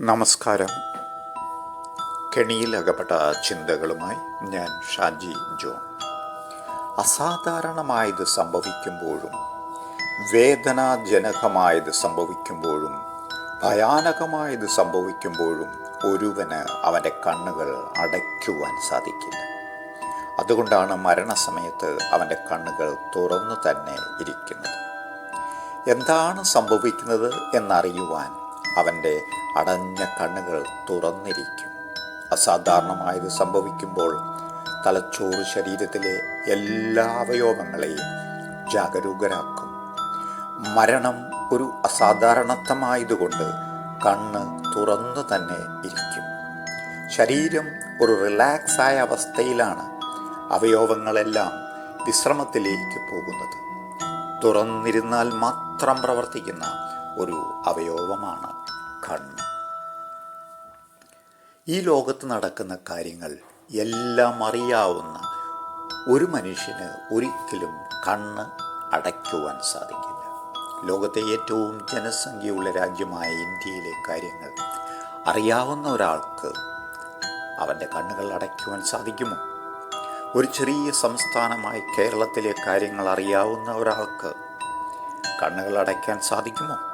നമസ്കാരം. കെണിയിലകപ്പെട്ട ചിന്തകളുമായി ഞാൻ ഷാജി ജോൺ. അസാധാരണമായത് സംഭവിക്കുമ്പോഴും വേദനാജനകമായത് സംഭവിക്കുമ്പോഴും ഭയാനകമായത് സംഭവിക്കുമ്പോഴും ഒരുവന് അവന്റെ കണ്ണുകൾ അടയ്ക്കുവാൻ സാധിക്കില്ല. അതുകൊണ്ടാണ് മരണസമയത്ത് അവന്റെ കണ്ണുകൾ തുറന്നു തന്നെ ഇരിക്കുന്നത്. എന്താണ് സംഭവിക്കുന്നത് എന്നറിയുവാൻ അവന്റെ അടഞ്ഞ കണ്ണുകൾ തുറന്നിരിക്കും. അസാധാരണമായത് സംഭവിക്കുമ്പോൾ തലച്ചോറ് ശരീരത്തിലെ എല്ലാ അവയവങ്ങളെയും ജാഗരൂകരാക്കും. മരണം ഒരു അസാധാരണത്വമായതുകൊണ്ട് കണ്ണ് തുറന്നു തന്നെ ഇരിക്കും. ശരീരം ഒരു റിലാക്സായ അവസ്ഥയിലാണ് അവയവങ്ങളെല്ലാം വിശ്രമത്തിലേക്ക് പോകുന്നത്. തുറന്നിരുന്നാൽ മാത്രം പ്രവർത്തിക്കുന്ന ഒരു അവയവമാണ് കണ്ണ്. ഈ ലോകത്ത് നടക്കുന്ന കാര്യങ്ങൾ എല്ലാം അറിയാവുന്ന ഒരു മനുഷ്യന് ഒരിക്കലും കണ്ണ് അടയ്ക്കുവാൻ സാധിക്കില്ല. ലോകത്തെ ഏറ്റവും ജനസംഖ്യയുള്ള രാജ്യമായ ഇന്ത്യയിലെ കാര്യങ്ങൾ അറിയാവുന്ന ഒരാൾക്ക് അവന്റെ കണ്ണുകൾ അടയ്ക്കുവാൻ സാധിക്കുമോ? ഒരു ചെറിയ സംസ്ഥാനമായി കേരളത്തിലെ കാര്യങ്ങൾ അറിയാവുന്ന ഒരാൾക്ക് കണ്ണുകൾ അടയ്ക്കാൻ സാധിക്കുമോ?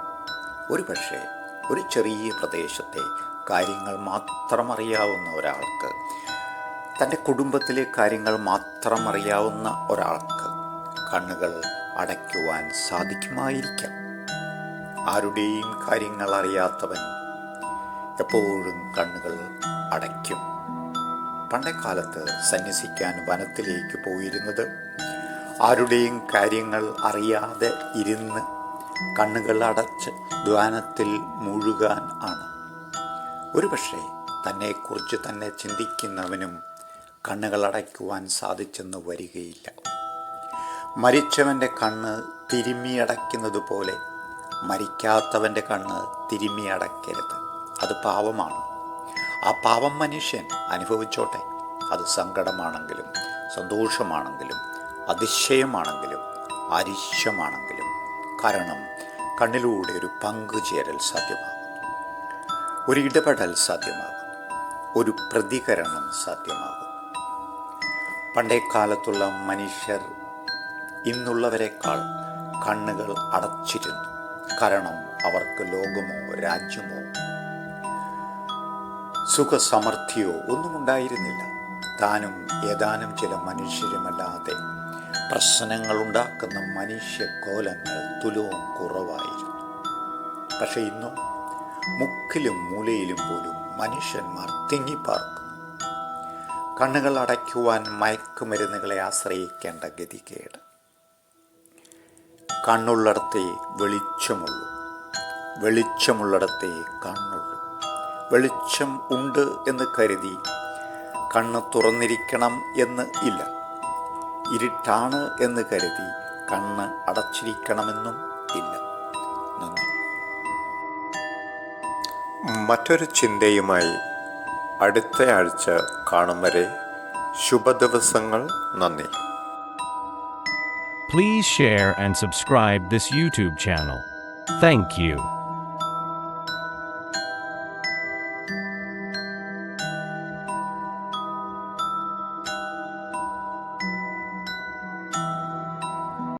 ഒരു പക്ഷേ ഒരു ചെറിയ പ്രദേശത്തെ കാര്യങ്ങൾ മാത്രം അറിയാവുന്ന ഒരാൾക്ക് തന്റെ കുടുംബത്തിലെ കാര്യങ്ങൾ മാത്രം അറിയാവുന്ന ഒരാൾക്ക് കണ്ണുകൾ അടയ്ക്കുവാൻ സാധിക്കുമായിരിക്കാം. ആരുടെയും കാര്യങ്ങൾ അറിയാത്തവൻ എപ്പോഴും കണ്ണുകൾ അടയ്ക്കും. പണ്ടേ കാലത്ത് സന്യസിക്കാൻ വനത്തിലേക്ക് പോയിരുന്നത് ആരുടെയും കാര്യങ്ങൾ അറിയാതെ ഇരുന്ന് കണ്ണുകൾ അടച്ച് ധ്യാനത്തിൽ മുഴുകാൻ ആണ്. ഒരുപക്ഷെ തന്നെക്കുറിച്ച് തന്നെ ചിന്തിക്കുന്നവനും കണ്ണുകൾ അടയ്ക്കുവാൻ സാധിച്ചെന്ന് വരികയില്ല. മരിച്ചവന്റെ കണ്ണ് തിരുമ്മിയടയ്ക്കുന്നത് പോലെ മരിക്കാത്തവന്റെ കണ്ണ് തിരുമ്മിയടയ്ക്കരുത്. അത് പാവമാണ്. ആ പാവം മനുഷ്യൻ അനുഭവിച്ചോട്ടെ. അത് സങ്കടമാണെങ്കിലും സന്തോഷമാണെങ്കിലും അതിശയമാണെങ്കിലും അരിശമാണെങ്കിലും കാരണം കണ്ണിലൂടെ ഒരു പങ്കുചേരൽ സാധ്യമാകും ഒരു ഇടപെടൽ സാധ്യമാകും ഒരു പ്രതികരണം സാധ്യമാകും പണ്ടേ കാലത്തുള്ള മനുഷ്യർ ഇന്നുള്ളവരെക്കാൾ കണ്ണുകൾ അടച്ചിരുന്നു. കാരണം അവർക്ക് ലോകമോ രാജ്യമോ സുഖസമൃദ്ധിയോ ഒന്നും ഉണ്ടായിരുന്നില്ല. താനും ഏതാനും ചില മനുഷ്യരുമല്ലാതെ പ്രശ്നങ്ങളുണ്ടാക്കുന്ന മനുഷ്യക്കോലങ്ങൾ തുലവും കുറവായിരുന്നു. പക്ഷെ ഇന്നും മുക്കിലും മൂലയിലും പോലും മനുഷ്യന്മാർ തിങ്ങിപ്പാർക്കുന്നു. കണ്ണുകൾ അടയ്ക്കുവാൻ മയക്കുമരുന്നുകളെ ആശ്രയിക്കേണ്ട ഗതികേട്. കണ്ണുള്ളിടത്തേ വെളിച്ചമുള്ളൂ. വെളിച്ചമുള്ളിടത്തേ കണ്ണുള്ളൂ. വെളിച്ചം ഉണ്ട് എന്ന് കരുതി കണ്ണ് തുറന്നിരിക്കണം എന്ന് ഇല്ല. ഇരുട്ടാണ് എന്ന് കരുതി കണ്ണ് അടച്ചിരിക്കണമെന്നും ഇല്ല നന്ദി മറ്റൊരു ചിന്തയുമായി അടുത്ത ആഴ്ച കാണും വരെ ശുഭദിവസങ്ങൾ നന്ദി Please share and subscribe this YouTube channel. Thank you.